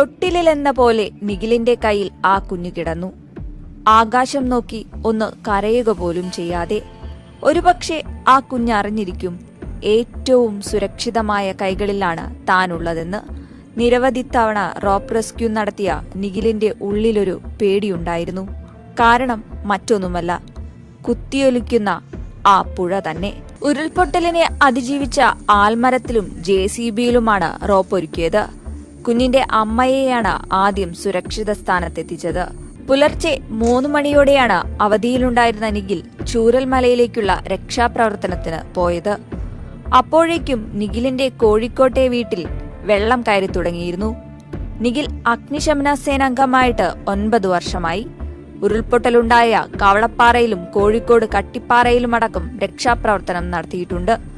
തൊട്ടിലെന്ന പോലെ നിഖിലിന്റെ കയ്യിൽ ആ കുഞ്ഞു കിടന്നു. ആകാശം നോക്കി ഒന്ന് കരയുക പോലും ചെയ്യാതെ. ഒരുപക്ഷെ ആ കുഞ്ഞറിഞ്ഞിരിക്കും ഏറ്റവും സുരക്ഷിതമായ കൈകളിലാണ് താനുള്ളതെന്ന്. നിരവധി തവണ റോപ്പ് റെസ്ക്യൂ നടത്തിയ നിഖിലിന്റെ ഉള്ളിലൊരു പേടിയുണ്ടായിരുന്നു. കാരണം മറ്റൊന്നുമല്ല കുത്തിയൊലിക്കുന്ന ആ പുഴ തന്നെ. ഉരുൾപൊട്ടലിനെ അതിജീവിച്ച ആൽമരത്തിലും ജെ സി ബിയിലുമാണ് റോപ്പ് ഒരുക്കിയത്. കുഞ്ഞിന്റെ അമ്മയെയാണ് ആദ്യം സുരക്ഷിത സ്ഥാനത്തെത്തിച്ചത്. പുലർച്ചെ മൂന്ന് മണിയോടെയാണ് അവധിയിലുണ്ടായിരുന്ന നിഖിൽ ചൂരൽമലയിലേക്കുള്ള രക്ഷാപ്രവർത്തനത്തിന് പോയത്. അപ്പോഴേക്കും നിഖിലിന്റെ കോഴിക്കോട്ടെ വീട്ടിൽ വെള്ളം കയറി തുടങ്ങിയിരുന്നു. നിഖിൽ അഗ്നിശമന സേനാംഗമായിട്ട് ഒൻപത് വർഷമായി. ഉരുൾപൊട്ടലുണ്ടായ കവളപ്പാറയിലും കോഴിക്കോട് കട്ടിപ്പാറയിലുമടക്കം രക്ഷാപ്രവർത്തനം നടത്തിയിട്ടുണ്ട്.